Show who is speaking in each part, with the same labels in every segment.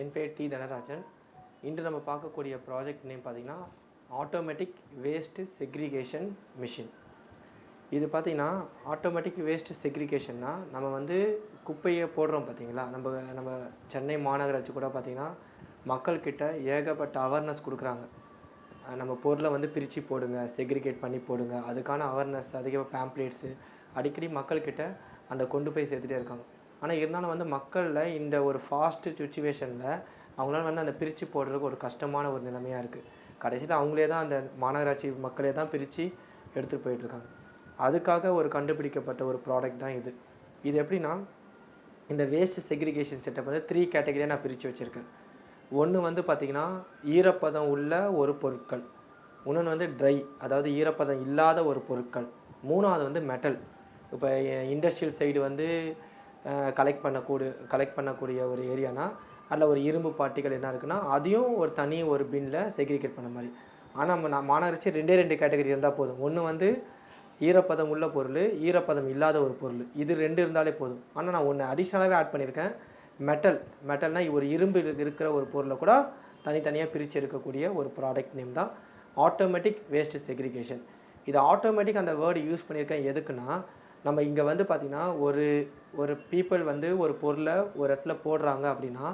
Speaker 1: என் பேர் டி தனராஜன். இன்று நம்ம பார்க்கக்கூடிய ப்ராஜெக்ட் நேம் பார்த்தீங்கன்னா ஆட்டோமேட்டிக் வேஸ்ட்டு செக்ரிகேஷன் மிஷின் இது பார்த்திங்கன்னா ஆட்டோமேட்டிக் வேஸ்ட் செக்ரிகேஷன்னா நம்ம வந்து குப்பையை போடுறோம் பார்த்தீங்களா? நம்ம நம்ம சென்னை மாநகராட்சி கூட பார்த்தீங்கன்னா மக்கள்கிட்ட ஏகப்பட்ட அவேர்னஸ் கொடுக்குறாங்க. நம்ம பொருளை வந்து பிரித்து போடுங்க செக்ரிகேட் பண்ணி போடுங்க. அதுக்கான அவேர்னஸ் அதிகமாக பேம்ப்ளேட்ஸு அடிக்கடி மக்கள்கிட்ட அந்த கொண்டு போய் சேர்த்துட்டே இருக்காங்க. ஆனால் இருந்தாலும் வந்து மக்களில் இந்த ஒரு ஃபாஸ்ட் சுச்சுவேஷனில் அவங்களால வந்து அந்த பிரித்து போடுறதுக்கு ஒரு கஷ்டமான ஒரு நிலைமையாக இருக்குது கடைசியில் அவங்களே தான் அந்த மாநகராட்சி மக்களே தான் பிரித்து எடுத்துகிட்டு போயிட்டுருக்காங்க அதுக்காக ஒரு கண்டுபிடிக்கப்பட்ட ஒரு ப்ராடக்ட் தான் இது. இது எப்படின்னா இந்த வேஸ்ட் செக்ரிகேஷன் செட்டப் வந்து த்ரீ கேட்டகரியாக நான் பிரித்து வச்சுருக்கேன். ஒன்று வந்து பார்த்திங்கன்னா ஈரப்பதம் உள்ள ஒரு பொருட்கள். இன்னொன்று வந்து ட்ரை அதாவது ஈரப்பதம் இல்லாத ஒரு பொருட்கள். மூணாவது வந்து மெட்டல் இப்போ இண்டஸ்ட்ரியல் சைடு வந்து கலெக்ட் பண்ணக்கூடிய கலெக்ட் பண்ணக்கூடிய ஒரு ஏரியானா அதில் ஒரு இரும்பு பாட்டிகள் என்ன இருக்குன்னா அதையும் ஒரு தனி ஒரு பின்னில் செக்ரிகேட் பண்ண மாதிரி. ஆனால் நம்ம நான் மாநகராட்சி ரெண்டே ரெண்டு கேட்டகரி இருந்தால் போதும். ஒன்று வந்து ஈரப்பதம் உள்ள பொருள் ஈரப்பதம் இல்லாத ஒரு பொருள். இது ரெண்டு இருந்தாலே போதும். ஆனால் நான் ஒன்று அடிஷ்னலாகவே ஆட் பண்ணியிருக்கேன். மெட்டல் மெட்டல்னால் ஒரு இரும்பு இருக்கிற ஒரு பொருளை கூட தனித்தனியாக பிரித்து எடுக்கக்கூடிய ஒரு ப்ராடக்ட் நேம் தான் ஆட்டோமேட்டிக் வேஸ்ட் செக்ரிகேஷன் இது ஆட்டோமேட்டிக் அந்த வேர்டு யூஸ் பண்ணியிருக்கேன். எதுக்குன்னா நம்ம இங்கே வந்து பார்த்திங்கன்னா ஒரு ஒரு பீப்புள் வந்து ஒரு பொருளை ஒரு இடத்துல போடுறாங்க அப்படின்னா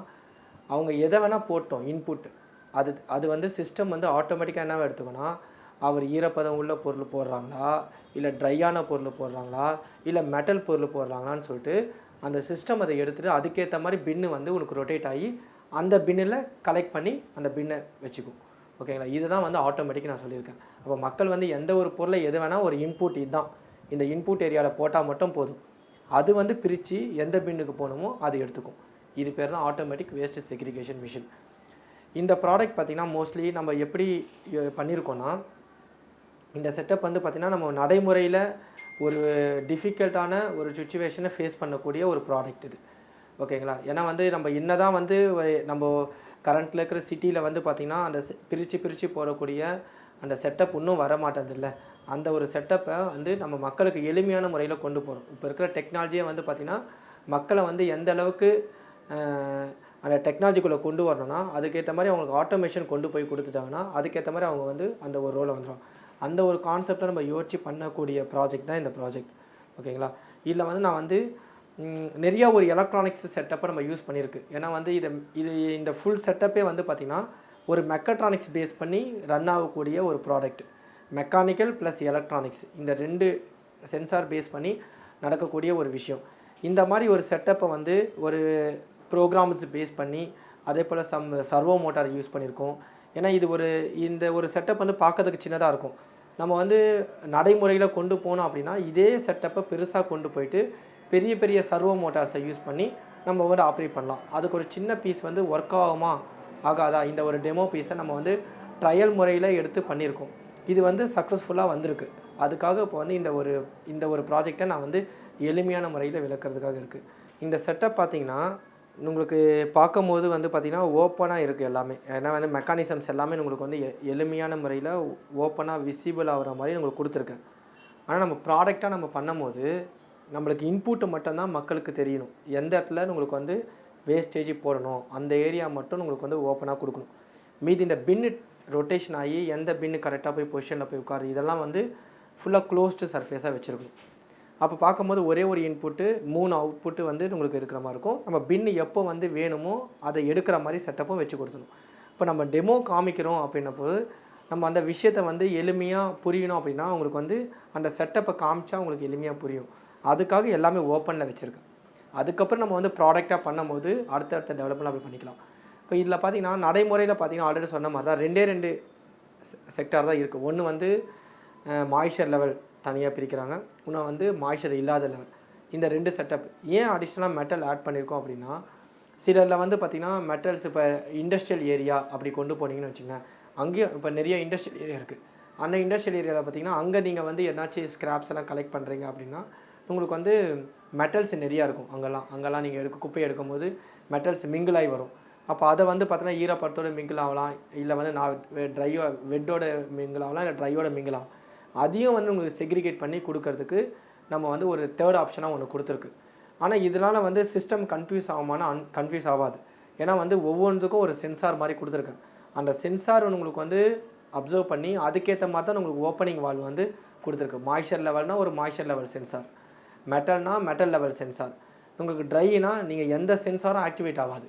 Speaker 1: அவங்க எதை வேணால் போட்டோம் இன்புட் அது அது வந்து சிஸ்டம் வந்து ஆட்டோமேட்டிக்காக என்ன எடுத்துக்கோன்னா அவர் ஈரப்பதம் உள்ள பொருள் போடுறாங்களா இல்லை ட்ரையான பொருள் போடுறாங்களா இல்லை மெட்டல் பொருள் போடுறாங்களான்னு சொல்லிட்டு அந்த சிஸ்டம் அதை எடுத்துகிட்டு அதுக்கேற்ற மாதிரி பின்னு வந்து உனக்கு ரொட்டேட் ஆகி அந்த பின்னில் கலெக்ட் பண்ணி அந்த பின்னை வச்சுக்கும் ஓகேங்களா இதுதான் வந்து ஆட்டோமேட்டிக் நான் சொல்லியிருக்கேன். அப்போ மக்கள் வந்து எந்த ஒரு பொருளை எது வேணால் ஒரு இன்புட் இதுதான். இந்த இன்புட் ஏரியாவில் போட்டால் மட்டும் போதும். அது வந்து பிரித்து எந்த பின்னுக்கு போகணுமோ அது எடுத்துக்கும். இது பேர் தான் ஆட்டோமேட்டிக் வேஸ்ட் செக்ரிகேஷன் மிஷின் இந்த ப்ராடக்ட் பார்த்திங்கன்னா மோஸ்ட்லி நம்ம எப்படி பண்ணியிருக்கோன்னா இந்த செட்டப் வந்து பார்த்திங்கன்னா நம்ம நடைமுறையில் ஒரு டிஃபிகல்ட்டான ஒரு சுச்சுவேஷனை ஃபேஸ் பண்ணக்கூடிய ஒரு ப்ராடக்ட் இது. ஓகேங்களா ஏன்னா வந்து நம்ம என்ன தான் வந்து நம்ம கரண்ட்டில் இருக்கிற சிட்டியில் வந்து பார்த்திங்கன்னா அந்த பிரித்து பிரித்து போடக்கூடிய அந்த செட்டப் இன்னும் வர மாட்டேங்குதுல்ல அந்த ஒரு செட்டப்பை வந்து நம்ம மக்களுக்கு எளிமையான முறையில் கொண்டு போகிறோம் இப்போ இருக்கிற டெக்னாலஜியை வந்து பார்த்திங்கன்னா மக்களை வந்து எந்த அளவுக்கு அந்த டெக்னாலஜிக்குள்ளே கொண்டு வரணும்னா அதுக்கேற்ற மாதிரி அவங்களுக்கு ஆட்டோமேஷன் கொண்டு போய் கொடுத்துட்டாங்கன்னா அதுக்கேற்ற மாதிரி அவங்க வந்து அந்த ஒரு ரோலை வந்துடும் அந்த ஒரு கான்செப்டை நம்ம யோசிச்சு பண்ணக்கூடிய ப்ராஜெக்ட் தான் இந்த ப்ராஜெக்ட் ஓகேங்களா? இதில் வந்து நான் வந்து நிறையா நிறைய ஒரு எலக்ட்ரானிக்ஸ் செட்டப்பை நம்ம யூஸ் பண்ணியிருக்கு. ஏன்னா வந்து இதை இது இந்த ஃபுல் செட்டப்பே வந்து பார்த்திங்கன்னா ஒரு மெக்கட்ரானிக்ஸ் பேஸ் பண்ணி ரன் ஆகக்கூடிய ஒரு ப்ராடக்ட் மெக்கானிக்கல் ப்ளஸ் எலக்ட்ரானிக்ஸ் இந்த ரெண்டு சென்சார் பேஸ் பண்ணி நடக்கக்கூடிய ஒரு விஷயம். இந்த மாதிரி ஒரு செட்டப்பை வந்து ஒரு ப்ரோக்ராம்ஸ் பேஸ் பண்ணி அதே போல் சம் சர்வோ மோட்டார் யூஸ் பண்ணியிருக்கோம் ஏன்னா இது ஒரு இந்த ஒரு செட்டப் வந்து பார்க்கறதுக்கு சின்னதாக இருக்கும். நம்ம வந்து நடைமுறையில் கொண்டு போனோம் அப்படின்னா இதே செட்டப்பை பெருசாக கொண்டு போயிட்டு பெரிய பெரிய சர்வோ மோட்டார்ஸை யூஸ் பண்ணி நம்ம வந்து ஆப்ரேட் பண்ணலாம். அதுக்கு ஒரு சின்ன பீஸ் வந்து ஒர்க் ஆகுமா? ஆகாதா? இந்த ஒரு டெமோ பீஸை நம்ம வந்து ட்ரையல் முறையில் எடுத்து பண்ணியிருக்கோம் இது வந்து சக்ஸஸ்ஃபுல்லாக வந்திருக்கு. அதுக்காக இப்போ வந்து இந்த ஒரு இந்த ஒரு ப்ராஜெக்டை நான் வந்து எளிமையான முறையில் விளக்குறதுக்காக இருக்குது இந்த செட்டப் பார்த்தீங்கன்னா உங்களுக்கு பார்க்கும்போது வந்து பார்த்திங்கன்னா ஓப்பனாக இருக்குது எல்லாமே. ஏன்னா வந்து மெக்கானிசம்ஸ் எல்லாமே உங்களுக்கு வந்து எ- எளிமையான முறையில் ஓப்பனாக விசிபிள் ஆகிற மாதிரி உங்களுக்கு கொடுத்துருக்கேன். ஆனால் நம்ம ப்ராடக்டாக நம்ம பண்ணும்போது நம்மளுக்கு இன்புட்டு மட்டும்தான் மக்களுக்கு தெரியணும். எந்த இடத்துல உங்களுக்கு வந்து வேஸ்டேஜ் போடணும் அந்த ஏரியா மட்டும் உங்களுக்கு வந்து ஓப்பனாக கொடுக்கணும். மீதி இந்த பின்னு ரொட்டேஷன் ஆகி எந்த பின்னு கரெக்டாக போய் பொசிஷனில் போய் உட்காரு இதெல்லாம் வந்து ஃபுல்லாக க்ளோஸ்டு சர்ஃபேஸாக வச்சுருக்கணும் அப்போ பார்க்கும்போது ஒரே ஒரு இன்புட்டு மூணு அவுட்புட்டு வந்து உங்களுக்கு இருக்கிற மாதிரி இருக்கும். நம்ம பின்னு எப்போ வந்து வேணுமோ அதை எடுக்கிற மாதிரி செட்டப்பும் வச்சு கொடுத்துணும் இப்போ நம்ம டெமோ காமிக்கிறோம் அப்படின்னப்போது நம்ம அந்த விஷயத்தை வந்து எளிமையாக புரியணும் அப்படின்னா உங்களுக்கு வந்து அந்த செட்டப்பை காமிச்சா உங்களுக்கு எளிமையாக புரியும். அதுக்காக எல்லாமே ஓப்பனில் வச்சுருக்கேன். அதுக்கப்புறம் நம்ம வந்து ப்ராடக்டாக பண்ணும்போது அடுத்தடுத்த டெவலப்மெண்ட் அப்படி பண்ணிக்கலாம். இப்போ இதில் பார்த்தீங்கன்னா நடைமுறையில் பார்த்தீங்கன்னா ஆல்ரெடி சொன்ன மாதிரி தான் ரெண்டே ரெண்டு செக்டார் தான் இருக்குது ஒன்று வந்து மாய்ச்சர் லெவல் தனியாக பிரிக்கிறாங்க. இன்னும் வந்து மாய்ச்சர் இல்லாத லெவல் இந்த ரெண்டு செட்டப் ஏன் அடிஷ்னலாக மெட்டல் ஆட் பண்ணியிருக்கோம் அப்படின்னா சிலரில் வந்து பார்த்திங்கன்னா மெட்டல்ஸ் இப்போ இண்டஸ்ட்ரியல் ஏரியா அப்படி கொண்டு போனீங்கன்னு வச்சுங்க அங்கேயும் இப்போ நிறைய இண்டஸ்ட்ரியல் ஏரியா இருக்குது அந்த இண்டஸ்ட்ரியல் ஏரியாவில் பார்த்தீங்கன்னா அங்கே நீங்கள் வந்து என்னாச்சும் ஸ்கிராப்ஸ் எல்லாம் கலெக்ட் பண்ணுறீங்க அப்படின்னா உங்களுக்கு வந்து மெட்டல்ஸ் நிறையா இருக்கும் அங்கெல்லாம். அங்கெல்லாம் நீங்கள் எடுக்க குப்பை எடுக்கும்போது மெட்டல்ஸ் மிங்கிளாகி வரும். அப்போ அதை வந்து பார்த்தோன்னா ஈரப்பதத்தோட மிங்கிள் ஆகலாம். இல்லை வந்து நான் ட்ரையோ வெட்டோட மிங்கிள் ஆகலாம். இல்லை ட்ரையோட மிங்கிள் அதையும் வந்து உங்களுக்கு செக்ரிகேட் பண்ணி கொடுக்கறதுக்கு நம்ம வந்து ஒரு தேர்ட் ஆப்ஷனாக ஒன்று கொடுத்துருக்கு. ஆனால் இதனால் வந்து சிஸ்டம் கன்ஃபியூஸ் ஆகுமானா அன் கன்ஃபியூஸ் ஆகாது. ஏன்னா வந்து ஒவ்வொன்றுக்கும் ஒரு சென்சார் மாதிரி கொடுத்துருக்கேன் அந்த சென்சார் உங்களுக்கு வந்து அப்சர்வ் பண்ணி அதுக்கேற்ற மாதிரி தான் உங்களுக்கு ஓப்பனிங் வால்வ் வந்து கொடுத்துருக்கு. மாய்ச்சர் லெவல்னால் ஒரு மாய்ச்சர் லெவல் சென்சார் மெட்டல்னா மெட்டல் லெவல் சென்சார் உங்களுக்கு ட்ரைனா நீங்கள் எந்த சென்சாரும் ஆக்டிவேட் ஆகாது.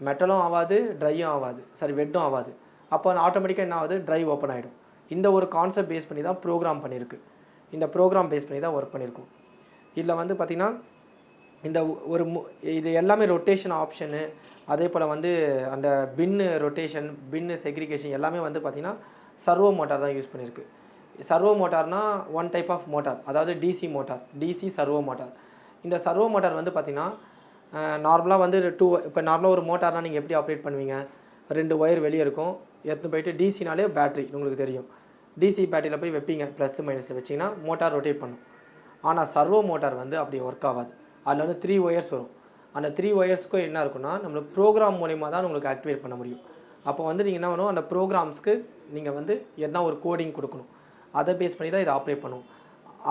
Speaker 1: மெட்டலும் ஆகாது ட்ரையும் ஆகாது சாரி வெட்டும் ஆகாது அப்போ ஆட்டோமேட்டிக்காக என்ன ஆகுது? ட்ரை ஓப்பன் ஆகிடும் இந்த ஒரு கான்செப்ட் பேஸ் பண்ணி தான் ப்ரோக்ராம் பண்ணியிருக்கு இந்த ப்ரோக்ராம் பேஸ் பண்ணி தான் ஒர்க் பண்ணியிருக்கும் இதில் வந்து பார்த்திங்கன்னா இந்த ஒரு மு இது எல்லாமே ரொட்டேஷன் ஆப்ஷனு அதே போல் வந்து அந்த பின்னு ரொட்டேஷன் பின்னு செக்ரிகேஷன் எல்லாமே வந்து பார்த்திங்கன்னா சர்வோ மோட்டார் தான் யூஸ் பண்ணியிருக்கு சர்வோ மோட்டார்னா ஒன் டைப் ஆஃப் மோட்டார் அதாவது DC motor DC servo motor இந்த சர்வோ மோட்டார் வந்து பார்த்திங்கன்னா நார்மலாக வந்து டூ இப்போ நார்மலாக ஒரு மோட்டார்னால் நீங்கள் எப்படி ஆப்ரேட் பண்ணுவீங்க? ரெண்டு ஒயர் வெளியே இருக்கும். எடுத்து போயிட்டு டிசினாலே பேட்ரி உங்களுக்கு தெரியும். டிசி பேட்டரியில் போய் வைப்பீங்க. ப்ளஸ் மைனஸில் வச்சிங்கன்னா மோட்டார் ரொட்டேட் பண்ணும். ஆனால் சர்வோ மோட்டார் வந்து அப்படி ஒர்க் ஆகாது. அதில் வந்து த்ரீ ஒயர்ஸ் வரும். அந்த த்ரீ ஒயர்ஸ்க்கும் என்ன இருக்குன்னா நம்மளுக்கு ப்ரோக்ராம் மூலிமா தான் உங்களுக்கு ஆக்டிவேட் பண்ண முடியும். அப்போ வந்து நீங்கள் என்ன பண்ணணும் அந்த ப்ரோக்ராம்ஸ்க்கு நீங்கள் வந்து என்ன ஒரு கோடிங் கொடுக்கணும். அதை பேஸ் பண்ணி தான் இதை ஆப்ரேட் பண்ணும்.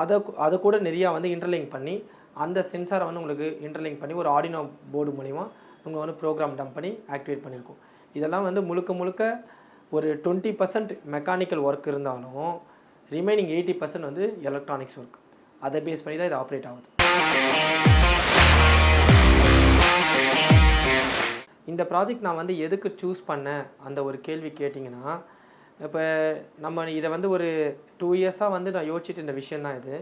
Speaker 1: அதை அதை கூட நிறையா வந்து இன்டர்லிங்க் பண்ணி அந்த சென்சாரை வந்து உங்களுக்கு இன்டர்லிங்க் பண்ணி ஒரு ஆடினோ போர்டு மூலிமா உங்கள் வந்து ப்ரோக்ராம் டம்ப் பண்ணி ஆக்டிவேட் பண்ணியிருக்கோம் இதெல்லாம் வந்து முழுக்க முழுக்க ஒரு டுவெண்ட்டி பர்சன்ட் மெக்கானிக்கல் ஒர்க் இருந்தாலும் ரிமைனிங் எயிட்டி பர்சன்ட் வந்து எலக்ட்ரானிக்ஸ் ஒர்க் அதை பேஸ் பண்ணி தான் இது ஆப்ரேட் ஆகுது. இந்த ப்ராஜெக்ட் நான் வந்து எதுக்கு சூஸ் பண்ணேன்? அந்த ஒரு கேள்வி கேட்டிங்கன்னா இப்போ நம்ம இதை வந்து ஒரு டூ இயர்ஸாக வந்து நான் யோசிச்சுட்டு இந்த விஷயந்தான் இது.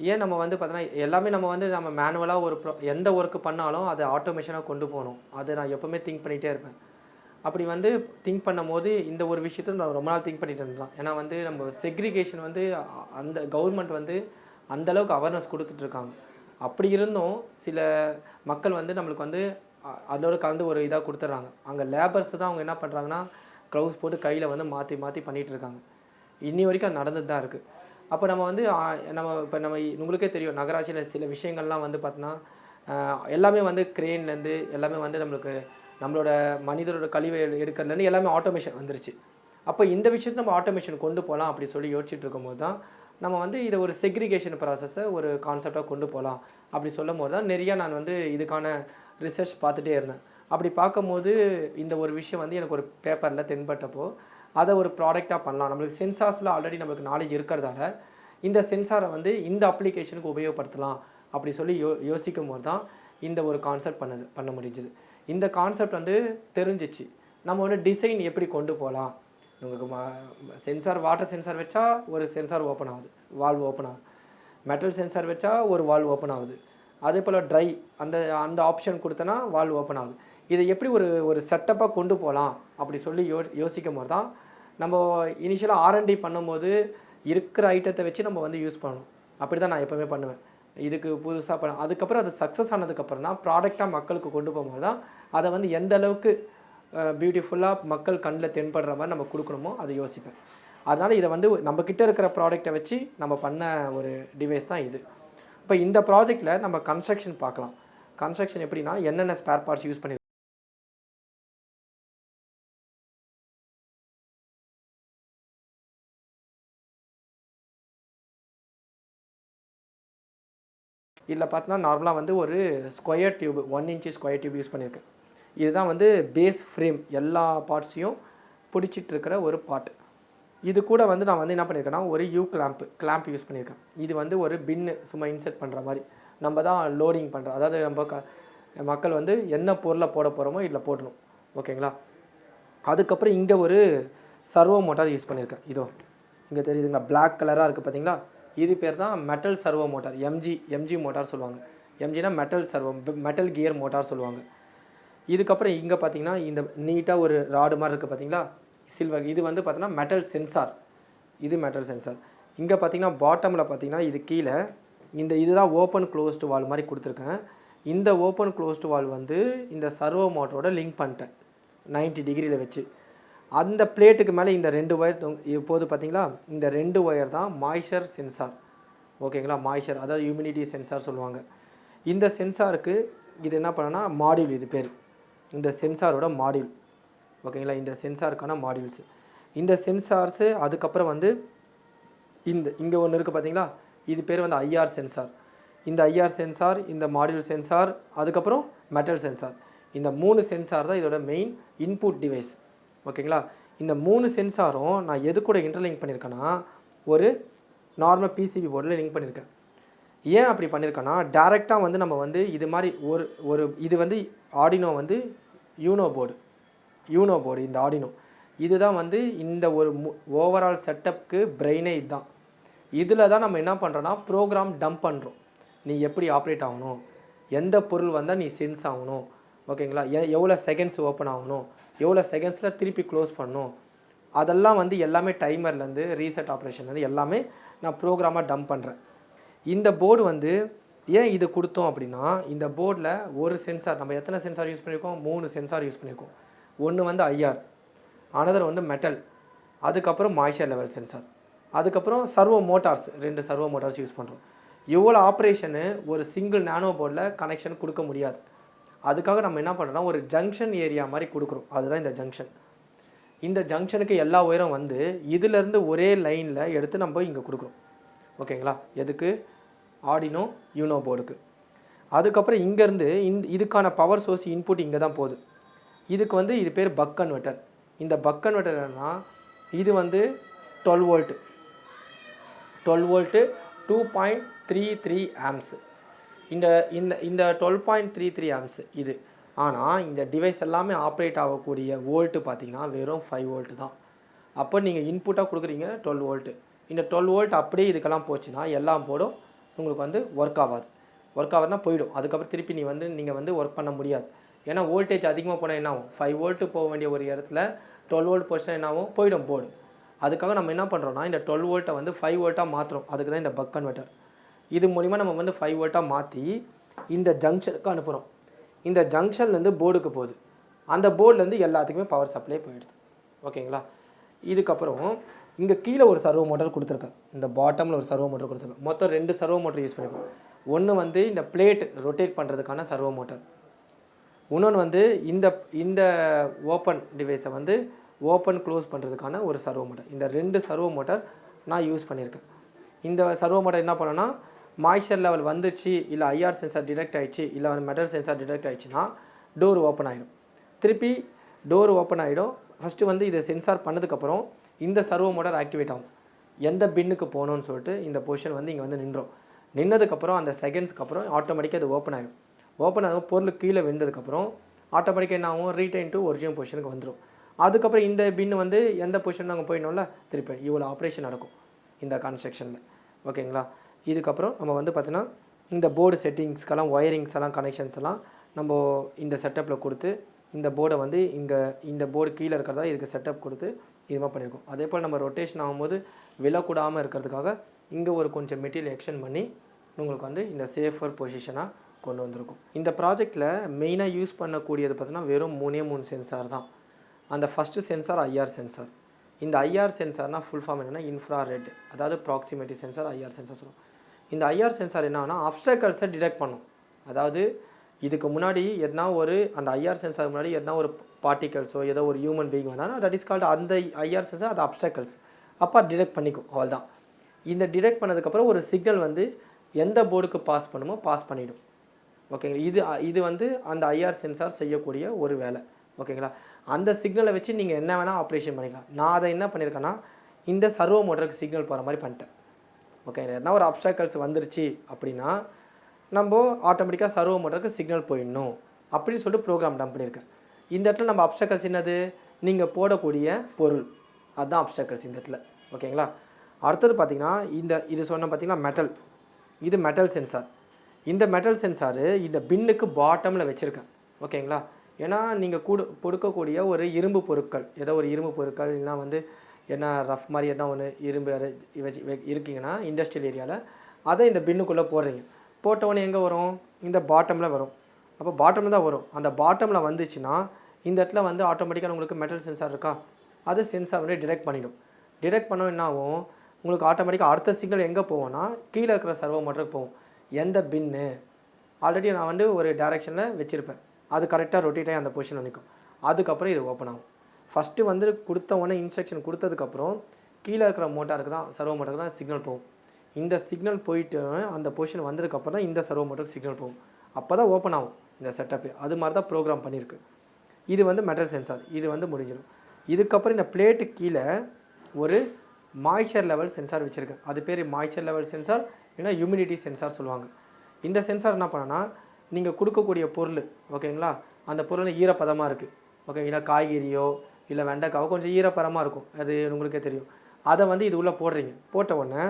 Speaker 1: ஏன் நம்ம வந்து பார்த்தோன்னா எல்லாமே நம்ம வந்து நம்ம மேனுவலாக ஒரு ப்ரோ எந்த ஒர்க்கு பண்ணாலும் அதை ஆட்டோமேஷனாக கொண்டு போகணும். அதை நான் எப்போவுமே திங்க் பண்ணிகிட்டே இருப்பேன். அப்படி வந்து திங்க் பண்ணும்போது இந்த ஒரு விஷயத்த நான் ரொம்ப நாள் திங்க் பண்ணிட்டு இருந்தேன். ஏன்னா வந்து நம்ம செக்ரிகேஷன் வந்து அந்த கவர்மெண்ட் வந்து அந்த அளவுக்கு அவேர்னஸ் கொடுத்துட்ருக்காங்க அப்படி இருந்தும் சில மக்கள் வந்து நம்மளுக்கு வந்து அ- அதோட கலந்து ஒரு இதாக கொடுத்துட்றாங்க. அங்கே லேபர்ஸ் தான் அவங்க என்ன பண்ணுறாங்கன்னா க்ளவுஸ் போட்டு கையில் வந்து மாற்றி மாற்றி பண்ணிகிட்ருக்காங்க இன்னி வரைக்கும் அது நடந்துட்டு தான் இருக்குது அப்போ நம்ம வந்து நம்ம இப்போ நம்ம உங்களுக்கே தெரியும் நகராட்சியில் சில விஷயங்கள்லாம் வந்து பார்த்தோன்னா எல்லாமே வந்து கிரெயின்லேருந்து எல்லாமே வந்து நம்மளுக்கு நம்மளோட மனிதரோட கழிவை எடுக்கிறதுலேருந்து எல்லாமே ஆட்டோமேஷன் வந்துருச்சு. அப்போ இந்த விஷயத்தை நம்ம ஆட்டோமேஷன் கொண்டு போகலாம் அப்படி சொல்லி யோசிச்சுட்டு இருக்கும்போது தான் நம்ம வந்து இதை ஒரு செக்ரிகேஷன் ப்ராசஸை ஒரு கான்செப்டாக கொண்டு போகலாம் அப்படி சொல்லும் போது தான் நிறையா நான் வந்து இதுக்கான ரிசர்ச் பார்த்துட்டே இருந்தேன். அப்படி பார்க்கும்போது இந்த ஒரு விஷயம் வந்து எனக்கு ஒரு பேப்பரில் தென்பட்டப்போ அதை ஒரு ப்ராடக்டாக பண்ணலாம். நம்மளுக்கு சென்சார்ஸில் ஆல்ரெடி நம்மளுக்கு நாலேஜ் இருக்கிறதால இந்த சென்சாரை வந்து இந்த அப்ளிகேஷனுக்கு உபயோகப்படுத்தலாம் அப்படி சொல்லி யோ யோசிக்கும் போது தான் இந்த ஒரு கான்செப்ட் பண்ணது பண்ண முடிஞ்சுது. இந்த கான்செப்ட் வந்து தெரிஞ்சிச்சு. நம்ம வந்து டிசைன் எப்படி கொண்டு போகலாம் உங்களுக்கு சென்சார் வாட்டர் சென்சார் வச்சா ஒரு சென்சார் ஓப்பன் ஆகுது வால்வ் ஓப்பன் ஆகுது. மெட்டல் சென்சார் வச்சா ஒரு வால்வ் ஓப்பன் ஆகுது. அதே போல் ட்ரை அந்த அந்த ஆப்ஷன் கொடுத்தனா வால்வ் ஓப்பன் ஆகுது. இதை எப்படி ஒரு ஒரு செட்டப்பாக கொண்டு போகலாம் அப்படி சொல்லி யோ யோசிக்கும் போது தான் நம்ம இனிஷியலாக ஆர்என்டி பண்ணும்போது இருக்கிற ஐட்டத்தை வச்சு நம்ம வந்து யூஸ் பண்ணணும். அப்படி தான் நான் எப்போவுமே பண்ணுவேன். இதுக்கு புதுசாக பண்ண அதுக்கப்புறம் அது சக்ஸஸ் ஆனதுக்கப்புறம் தான் ப்ராடக்டாக மக்களுக்கு கொண்டு போகும்போது தான் அதை வந்து எந்த அளவுக்கு பியூட்டிஃபுல்லாக மக்கள் கண்ணில் தென்படுற மாதிரி நம்ம கொடுக்கணுமோ அதை யோசிப்பேன். அதனால் இதை வந்து நம்ம இருக்கிற ப்ராடக்ட்டை வச்சு நம்ம பண்ண ஒரு டிவைஸ் தான் இது. இப்போ இந்த ப்ராஜெக்டில் நம்ம கன்ஸ்ட்ரக்ஷன் பார்க்கலாம். கன்ஸ்ட்ரக்ஷன் எப்படின்னா என்னென்ன ஸ்பேர் பார்ட்ஸ் யூஸ் பண்ணி இதில் பார்த்தோன்னா நார்மலாக வந்து ஒரு square tube one inch square tube use பண்ணியிருக்கேன் இதுதான் வந்து பேஸ் ஃப்ரேம் எல்லா பார்ட்ஸையும் பிடிச்சிட்டு இருக்கிற ஒரு பார்ட் இது கூட வந்து நான் வந்து என்ன பண்ணியிருக்கேன்னா ஒரு யூ கிளாம்ப் கிளாம்ப் யூஸ் பண்ணியிருக்கேன். இது வந்து ஒரு பின்னு சும்மா இன்செர்ட் பண்ணுற மாதிரி. நம்ம தான் லோடிங் பண்ணுறோம் அதாவது நம்ம க மக்கள் வந்து என்ன பொருளை போட போகிறோமோ இதில் போடணும். ஓகேங்களா? அதுக்கப்புறம் இங்கே ஒரு சர்வோ மோட்டார் யூஸ் பண்ணியிருக்கேன். இதோ இங்கே தெரியுதுங்களா? பிளாக் கலராக இருக்குது பார்த்தீங்களா? இது பேர் தான் metal servo motor MG MG motor சொல்லுவாங்க. எம்ஜினா metal servo metal gear motor சொல்லுவாங்க. இதுக்கப்புறம் இங்கே பார்த்தீங்கன்னா இந்த நீட்டாக ஒரு ராடு மாதிரி இருக்குது பார்த்தீங்களா சில்வர் இது வந்து பார்த்தீங்கன்னா மெட்டல் சென்சார் இது மெட்டல் சென்சார் இங்கே பார்த்தீங்கன்னா பாட்டமில் பார்த்தீங்கன்னா இது கீழே இந்த இதுதான் ஓப்பன் க்ளோஸ்டு வால் மாதிரி கொடுத்துருக்கேன். இந்த ஓப்பன் க்ளோஸ்டு வால் வந்து இந்த சர்வோ மோட்டரோட லிங்க் பண்ணிட்டேன். 90 டிகிரியில் வச்சு. அந்த பிளேட்டுக்கு மேலே இந்த ரெண்டு ஒயர் இப்போது பார்த்தீங்களா? இந்த ரெண்டு ஒயர் தான் மாய்ச்சர் சென்சார் ஓகேங்களா? மாய்ச்சர் அதாவது ஹியூமினிட்டி சென்சார் சொல்லுவாங்க. இந்த சென்சாருக்கு இது என்ன பண்ணனா மாடியூல் இது பேர். இந்த சென்சாரோட மாடியூல் ஓகேங்களா? இந்த சென்சாருக்கான மாடியூல்ஸ் இந்த சென்சார்ஸு அதுக்கப்புறம் வந்து இந்த இங்கே ஒன்று இருக்குது பார்த்தீங்களா? இது பேர் வந்து ஐஆர் சென்சார் இந்த ஐஆர் சென்சார் இந்த மாடியூல் சென்சார் அதுக்கப்புறம் மெட்டல் சென்சார் இந்த மூணு சென்சார் தான் இதோட மெயின் இன்புட் டிவைஸ் ஓகேங்களா? இந்த மூணு சென்சாரும் நான் எது கூட இன்டர்லிங்க் பண்ணியிருக்கேன்னா ஒரு நார்மல் பிசிபி போர்டில் லிங்க் பண்ணியிருக்கேன் ஏன் அப்படி பண்ணியிருக்கேன்னா டேரெக்டாக வந்து நம்ம வந்து இது மாதிரி ஒரு ஒரு இது வந்து ஆடினோ வந்து யூனோ போர்டு யூனோ போர்டு இந்த ஆடினோ இதுதான் வந்து இந்த ஒரு ஓவரால் செட்டப்க்கு பிரெயினே இதுதான். இதில் தான் நம்ம என்ன பண்ணுறோன்னா ப்ரோக்ராம் டம்ப் பண்ணுறோம் நீ எப்படி ஆப்ரேட் ஆகணும்? எந்த பொருள் வந்தால் நீ சென்ஸ் ஆகணும்? ஓகேங்களா? எ எவ்வளோ செகண்ட்ஸ் ஓப்பன் ஆகணும்? எவ்வளோ செகண்ட்ஸில் திருப்பி க்ளோஸ் பண்ணணும்? அதெல்லாம் வந்து எல்லாமே டைமர்லேருந்து ரீசெட் ஆப்ரேஷன்லேருந்து எல்லாமே நான் ப்ரோக்ராமாக டம்ப் பண்ணுறேன் இந்த போர்டு வந்து ஏன் இது கொடுத்தோம் அப்படின்னா இந்த போர்டில் ஒரு சென்சார் நம்ம எத்தனை சென்சார் யூஸ் பண்ணியிருக்கோம் மூணு சென்சார் யூஸ் பண்ணியிருக்கோம் ஒன்று வந்து ஐஆர் அனதர் வந்து மெட்டல் அதுக்கப்புறம் மாய்ச்சர் லெவல் சென்சார் அதுக்கப்புறம் சர்வோ மோட்டார்ஸ் ரெண்டு சர்வோ மோட்டார்ஸ் யூஸ் பண்ணுறோம் எவ்வளோ ஆப்ரேஷனு ஒரு சிங்கிள் நானோ போர்டில் கனெக்ஷன் கொடுக்க முடியாது. அதுக்காக நம்ம என்ன பண்ணுறோம்னா ஒரு ஜங்ஷன் ஏரியா மாதிரி கொடுக்குறோம் அதுதான் இந்த ஜங்ஷன் இந்த ஜங்ஷனுக்கு எல்லா உயரம் வந்து இதிலேருந்து ஒரே லைனில் எடுத்து நம்ம இங்கே கொடுக்குறோம் ஓகேங்களா? எதுக்கு? ஆடினோ யூனோ போர்டுக்கு அதுக்கப்புறம் இங்கேருந்து இந்த இதுக்கான பவர் சோர்ஸ் இன்புட் இங்கே தான் போகுது. இதுக்கு வந்து இது பேர் பக் கன்வெர்ட்டர் இந்த பக் கன்வெர்ட்டர் என்னன்னா இது வந்து twelve volt twelve volt to point three three amps இந்த இந்த இந்த twelve point three three amps இது. ஆனால் இந்த டிவைஸ் எல்லாமே ஆப்ரேட் ஆகக்கூடிய வோல்ட்டு பார்த்தீங்கன்னா வெறும் ஃபைவ் வோல்ட்டு தான். அப்போ நீங்கள் இன்புட்டாக கொடுக்குறீங்க டுவெல் வோல்ட்டு இந்த டுவெல் வோல்ட் அப்படியே இதுக்கெல்லாம் போச்சுன்னா எல்லாம் போடும் உங்களுக்கு வந்து ஒர்க் ஆகாது. ஒர்க் ஆகாதுன்னா போயிடும். அதுக்கப்புறம் திருப்பி நீ வந்து நீங்கள் வந்து ஒர்க் பண்ண முடியாது. ஏன்னா வோல்டேஜ் அதிகமாக போனால் என்ன ஆகும்? ஃபைவ் வோல்ட்டு போக வேண்டிய ஒரு இடத்துல டுவெல் வோல்ட் போச்சுன்னா என்ன ஆகும்? போயிடும் போர்டு அதுக்காக நம்ம என்ன பண்ணுறோம்னா இந்த டுவெல் வோல்ட்டை வந்து ஃபைவ் வோல்ட்டாக மாற்றுறோம் அதுக்கு தான் இந்த பக் கன்வெர்ட்டர் இது மூலிமா நம்ம வந்து ஃபைவ் வோல்ட்டாக மாற்றி இந்த ஜங்ஷனுக்கு அனுப்புகிறோம் இந்த ஜங்ஷன்லேருந்து போர்டுக்கு போகுது. அந்த போர்ட்லேருந்து எல்லாத்துக்குமே பவர் சப்ளை போயிடுது. ஓகேங்களா? இதுக்கப்புறம் இங்கே கீழே ஒரு சர்வோ மோட்டர் கொடுத்துருக்கேன். இந்த பாட்டமில் ஒரு சர்வோ மோட்டர் கொடுத்துருக்கேன். மொத்தம் ரெண்டு சர்வோ மோட்டர் யூஸ் பண்ணிருக்கோம். ஒன்று வந்து இந்த பிளேட் ரொட்டேட் பண்ணுறதுக்கான சர்வோ மோட்டர் இன்னொன்று வந்து இந்த இந்த ஓப்பன் டிவைஸை வந்து ஓப்பன் க்ளோஸ் பண்ணுறதுக்கான ஒரு சர்வோ மோட்டர் இந்த ரெண்டு சர்வோ மோட்டர் நான் யூஸ் பண்ணியிருக்கேன் இந்த சர்வோ மோட்டர் என்ன பண்ணோன்னா மாய்ச்சர் லெவல் வந்துச்சு இல்லை ஐஆர் சென்சார் டிடெக்ட் ஆயிடுச்சு இல்லை வந்து மெட்டல் சென்சார் டிடெக்ட் ஆயிடுச்சுன்னா டோர் ஓப்பன் ஆகிடும் திருப்பி டோர் ஓப்பன் ஆகிடும் ஃபஸ்ட்டு வந்து இதை சென்சார் பண்ணதுக்கப்புறம் இந்த சர்வோ மோட்டர் ஆக்டிவேட் ஆகும். எந்த பின்னுக்கு போகணும்னு சொல்லிட்டு இந்த பொசிஷன் வந்து இங்கே வந்து நின்றோம். நின்னதுக்கப்புறம் அந்த செகண்ட்ஸ்க்கு அப்புறம் ஆட்டோமேட்டிக்காக அது ஓப்பன் ஆகிடும் ஓப்பன் ஆகும் பொருள் கீழே விழுந்ததுக்கப்புறம் ஆட்டோமேட்டிக்காக என்ன ஆகும்? ரீட்டைன் டு ஒரிஜினல் பொசிஷனுக்கு வந்துடும் அதுக்கப்புறம் இந்த பின் வந்து எந்த பொசிஷன் நாங்கள் போயிடணும்ல? திருப்பி இவ்வளோ ஆப்ரேஷன் நடக்கும் இந்த கன்ஸ்ட்ரக்ஷனில் ஓகேங்களா இதுக்கப்புறம் நம்ம வந்து பார்த்திங்கன்னா இந்த போர்டு செட்டிங்ஸ்க்கெல்லாம் ஒயரிங்ஸ் எல்லாம் கனெக்ஷன்ஸ் எல்லாம் நம்ம இந்த செட்டப்பில் கொடுத்து இந்த போர்டை வந்து இங்கே இந்த போர்டு கீழே இருக்கிறதா இதுக்கு செட்டப் கொடுத்து இதுமாதிரி பண்ணியிருக்கோம். அதே போல் நம்ம ரொட்டேஷன் ஆகும்போது விழக்கூடாமல் இருக்கிறதுக்காக இங்கே ஒரு கொஞ்சம் மெட்டீரியல் எக்ஷன் பண்ணி உங்களுக்கு வந்து இந்த சேஃபர் பொசிஷனாக கொண்டு வந்திருக்கும். இந்த ப்ராஜெக்டில் மெயினாக யூஸ் பண்ணக்கூடியது பார்த்தீங்கன்னா வெறும் மூணே மூணு சென்சார் தான். அந்த ஃபஸ்ட்டு சென்சார் ஐஆர் சென்சார் இந்த ஐஆர் சென்சார்னால் ஃபுல் ஃபார்ம் என்னென்னா இன்ஃப்ரா ரெட் அதாவது ப்ராக்சிமேட்டி சென்சார் ஐஆர் சென்சார் சொல்லுவோம். இந்த ஐஆர் சென்சார் என்னன்னா அப்டக்கல்ஸை டிடெக்ட் பண்ணும். அதாவது இதுக்கு முன்னாடி எதனா ஒரு அந்த ஐஆர் சென்சார் முன்னாடி எதனா ஒரு பார்ட்டிகல்ஸோ ஏதோ ஒரு ஹியூமன் பீயிங் வந்தாலும் தட் இஸ் கால்டு அந்த ஐஆர் சென்சார் அது அப்டக்கல்ஸ் அப்போ டிடெக்ட் பண்ணிக்கும் அவ்வளோதான் இந்த டிடெக்ட் பண்ணதுக்கப்புறம் ஒரு சிக்னல் வந்து எந்த போர்டுக்கு பாஸ் பண்ணுமோ பாஸ் பண்ணிடும். ஓகேங்களா? இது இது வந்து அந்த ஐஆர் சென்சார் செய்யக்கூடிய ஒரு வேலை. ஓகேங்களா? அந்த சிக்னலை வச்சு நீங்கள் என்ன வேணால் ஆப்ரேஷன் பண்ணிக்கலாம். நான் அதை என்ன பண்ணியிருக்கேன்னா இந்த சர்வோ மோட்டருக்கு சிக்னல் போகிற மாதிரி பண்ணிட்டேன். ஓகே எதனா ஒரு அப்டாக்கல்ஸ் வந்துருச்சு அப்படின்னா நம்ம ஆட்டோமேட்டிக்காக சர்வோ மோட்டருக்கு சிக்னல் போயிடணும் அப்படின்னு சொல்லிட்டு ப்ரோக்ராம் டம்ப் பண்ணியிருக்கேன். இந்த இடத்துல நம்ம அப்டாக்கல்ஸ் என்னது? நீங்கள் போடக்கூடிய பொருள். அதுதான் அப்டாக்கல்ஸ் இந்த இடத்துல. ஓகேங்களா அடுத்தது பார்த்திங்கன்னா இந்த இது சொன்ன பார்த்தீங்கன்னா மெட்டல் இது மெட்டல் சென்சார் இந்த மெட்டல் சென்சாரு இந்த பின்னுக்கு பாட்டமில் வச்சுருக்கேன். ஓகேங்களா ஏன்னா நீங்கள் கூடு கொடுக்கக்கூடிய ஒரு இரும்பு பொருட்கள் ஏதோ ஒரு இரும்பு பொருட்கள் இல்லைன்னா வந்து என்ன ரஃப் மாதிரி என்ன ஒன்று இரும்பு அதை வச்சு இருக்கீங்கன்னா இண்டஸ்ட்ரியல் ஏரியாவில் அதை இந்த பின்னுக்குள்ளே போடுறீங்க. போட்ட உடனே எங்கே வரும்? இந்த பாட்டமில் வரும். அப்போ பாட்டமில் தான் வரும். அந்த பாட்டமில் வந்துச்சுன்னா இந்த இடத்துல வந்து ஆட்டோமேட்டிக்காக உங்களுக்கு மெட்டல் சென்சார் இருக்கா? அது சென்சார் வந்து டிடெக்ட் பண்ணிடும். டிடெக்ட் பண்ணோம் என்ன ஆகும்? உங்களுக்கு ஆட்டோமேட்டிக்காக அடுத்த சிக்னல் எங்கே போகும்னா கீழே இருக்கிற சர்வோ மோட்டருக்கு போகும். எந்த பின்னு ஆல்ரெடி நான் வந்து ஒரு டைரெக்ஷனில் வச்சுருப்பேன். அது கரெக்டாக ரொட்டேட் ஆகி அந்த பொசிஷனில் நிற்கும் அதுக்கப்புறம் இது ஓப்பன் ஆகும். ஃபஸ்ட்டு வந்து கொடுத்த உடனே இன்ஸ்ட்ரக்ஷன் கொடுத்ததுக்கப்புறம் கீழே இருக்கிற மோட்டாருக்கு தான் சர்வோ மோட்டருக்கு தான் சிக்னல் போகும். இந்த சிக்னல் போயிட்டு அந்த பொசிஷன் வந்ததுக்கப்புறம் தான் இந்த சர்வோ மோட்டருக்கு சிக்னல் போகும். அப்போ தான் ஓப்பன் ஆகும் இந்த செட்டப்பு அது மாதிரி தான் ப்ரோக்ராம் பண்ணியிருக்கு. இது வந்து மெட்டல் சென்சார் இது வந்து முடிஞ்சிடும். இதுக்கப்புறம் இந்த பிளேட்டு கீழே ஒரு மாய்ச்சர் லெவல் சென்சார் வச்சுருக்கேன். அது பேர் மாய்ச்சர் லெவல் சென்சார் இல்லைன்னா ஹியூமிடிட்டி சென்சார் சொல்லுவாங்க. இந்த சென்சார் என்ன பண்ணனா நீங்கள் கொடுக்கக்கூடிய பொருள் ஓகேங்களா அந்த பொருள் ஈரப்பதமாக இருக்குது ஓகேங்களா காய்கறியோ இல்லை வெண்டைக்காவோ கொஞ்சம் ஈரப்பரமாக இருக்கும். அது உங்களுக்கே தெரியும். அதை வந்து இது உள்ளே போடுறீங்க. போட்ட உடனே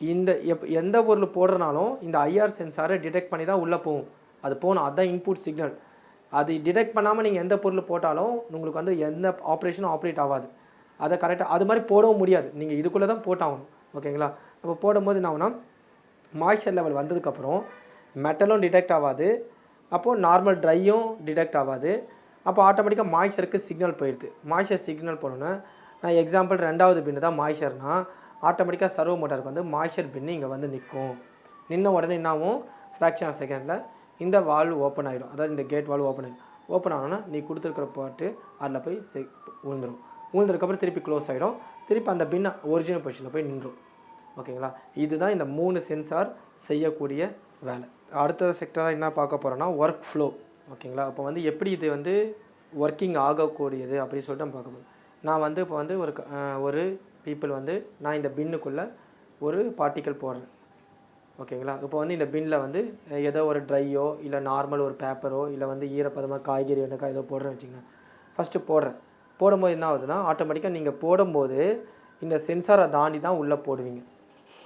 Speaker 1: இந்த எப் எந்த பொருள் போடுறனாலும் இந்த ஐஆர் சென்சாரை டிடெக்ட் பண்ணி தான் உள்ளே போகும். அது போகணும் அதுதான் இன்புட் சிக்னல் அது டிடெக்ட் பண்ணாமல் நீங்கள் எந்த பொருள் போட்டாலும் உங்களுக்கு வந்து எந்த ஆப்ரேஷனும் ஆப்ரேட் ஆகாது. அதை கரெக்டாக அது மாதிரி போடவும் முடியாது. நீங்கள் இதுக்குள்ளே தான் போட்டாகணும். ஓகேங்களா? அப்போ போடும்போது என்ன ஆகுனா மாய்ச்சர் லெவல் வந்ததுக்கப்புறம் மெட்டலும் டிடெக்ட் ஆகாது. அப்போது நார்மல் ட்ரையும் டிடெக்ட் ஆகாது. அப்போ ஆட்டோமேட்டிக்காக மாய்ச்சருக்கு சிக்னல் போயிடுது. மாய்ச்சர் சிக்னல் போனோன்னே நான் எக்ஸாம்பிள் ரெண்டாவது பின்னு தான் மாய்ச்சர்னா ஆட்டோமேட்டிக்காக சர்வோ மோட்டாருக்கு வந்து மாய்ச்சர் பின்னு இங்கே வந்து நிற்கும். நின்ன உடனே என்னாவும் ஃப்ராக்ஷன் ஆஃப் செகண்டில் இந்த வால்வ் ஓப்பன் ஆகிடும் அதாவது இந்த கேட் வால்வ் ஓப்பன் ஆகிடும் ஓப்பன் ஆனோன்னா நீ கொடுத்துருக்குற பாட்டு அதில் போய் செ விழுந்துடும் விழுந்ததுக்கப்புறம் திருப்பி க்ளோஸ் ஆகிடும் திருப்பி அந்த பின்னை ஒரிஜினல் பொசிஷனில் போய் நின்றும். ஓகேங்களா? இதுதான் இந்த மூணு சென்சார் செய்யக்கூடிய வேலை. அடுத்த செக்டராக என்ன பார்க்க போகிறோன்னா ஒர்க் ஃப்ளோ ஓகேங்களா? அப்போ வந்து எப்படி இது வந்து ஒர்க்கிங் ஆகக்கூடியது அப்படின்னு சொல்லிட்டு நம்ம பார்க்க போகிறோம் நான் வந்து இப்போ வந்து ஒரு ஒரு பீப்புள் வந்து நான் இந்த பின்னுக்குள்ளே ஒரு பார்ட்டிக்கல் போடுறேன். ஓகேங்களா? இப்போ வந்து இந்த பின்னில் வந்து ஏதோ ஒரு ட்ரையோ இல்லை நார்மல் ஒரு பேப்பரோ இல்லை வந்து ஈரப்பதமாக காய்கறி வெண்டைக்காய் ஏதோ போடுறேன்னு வச்சுக்கோங்க. ஃபஸ்ட்டு போடுறேன். போடும்போது என்ன ஆகுதுன்னா ஆட்டோமேட்டிக்காக நீங்கள் போடும்போது இந்த சென்சாரை தாண்டி தான் உள்ளே போடுவீங்க.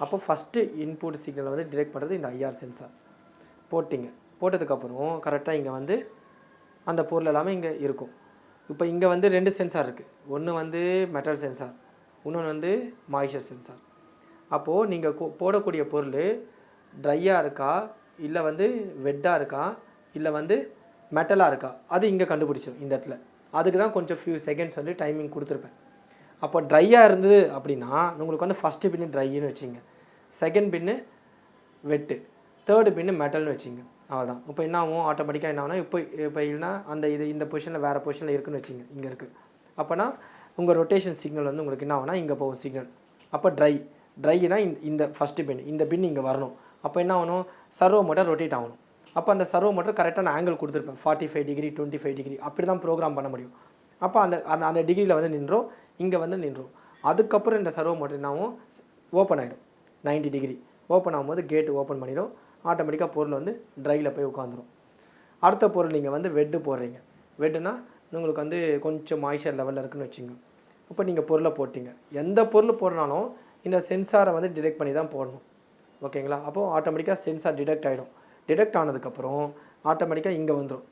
Speaker 1: அப்போ ஃபஸ்ட்டு இன்புட் சிக்னலை வந்து டிடெக்ட் பண்ணுறது இந்த ஐஆர் சென்சார் போட்டிங்க. போட்டதுக்கப்புறம் கரெக்டாக இங்கே வந்து அந்த பொருள் எல்லாமே இங்கே இருக்கும். இப்போ இங்கே வந்து ரெண்டு சென்சார் இருக்குது ஒன்று வந்து மெட்டல் சென்சார் இன்னொன்று வந்து மாய்ச்சர் சென்சார் அப்போது நீங்கள் போடக்கூடிய பொருள் ட்ரையாக இருக்கா இல்லை வந்து வெட்டாக இருக்கா இல்லை வந்து மெட்டலாக இருக்கா அது இங்கே கண்டுபிடிச்சிடும் இந்த இடத்துல. அதுக்கு தான் கொஞ்சம் ஃபியூ செகண்ட்ஸ் வந்து டைமிங் கொடுத்துருப்பேன். அப்போ ட்ரையாக இருந்தது அப்படின்னா உங்களுக்கு வந்து ஃபஸ்ட்டு பின்னு ட்ரைன்னு வச்சிங்க செகண்ட் பின்னு வெட்டு தேர்டு பின்னு மெட்டல்னு வச்சுங்க அவ்வளோதான் இப்போ என்ன ஆகும்? ஆட்டோமேட்டிக்காக என்ன ஆகும் இப்போ இப்போ இல்லைனா அந்த இது இந்த பொசிஷனில் வேறு பொசிஷனில் இருக்குன்னு வச்சிங்க இங்கே இருக்குது அப்போனா உங்கள் ரொட்டேஷன் சிக்னல் வந்து உங்களுக்கு என்ன ஆகும்னா இங்கே போகும் சிக்னல் அப்போ ட்ரை ட்ரைனா இந்த ஃபஸ்ட்டு பின் இந்த பின் இங்கே வரணும். அப்போ என்ன ஆகணும்? சர்வோ மோட்டர் ரொட்டேட் ஆகணும். அப்போ அந்த சர்வோ மோட்டர் கரெக்டான ஆங்கிள் கொடுத்துருப்பேன். Forty five degree twenty five degree அப்படி தான் ப்ரோக்ராம் பண்ண முடியும். அப்போ அந்த அந்த அந்த டிகிரியில் வந்து நின்றோம் இங்கே வந்து நின்றோம். அதுக்கப்புறம் இந்த சர்வோ மோட்டர் என்ன ஆகும்? ஓப்பன் ஆகிடும் 90 டிகிரி ஓப்பன் ஆகும்போது கேட்டு ஓப்பன் பண்ணிடும். ஆட்டோமேட்டிக்காக பொருள் வந்து ட்ரையில் போய் உட்காந்துரும் அடுத்த பொருள் நீங்கள் வந்து வெட்டு போடுறீங்க. வெட்டுனா உங்களுக்கு வந்து கொஞ்சம் மாய்ச்சர் லெவலில் இருக்குன்னு வச்சுங்க. இப்போ நீங்கள் பொருளை போட்டிங்க. எந்த பொருள் போடுறனாலும் இந்த சென்சாரை வந்து டிடெக்ட் பண்ணி தான் போடணும். ஓகேங்களா அப்போது ஆட்டோமேட்டிக்காக சென்சார் டிடெக்ட் ஆகிடும் டிடெக்ட் ஆனதுக்கப்புறம் ஆட்டோமேட்டிக்காக இங்கே வந்துடும்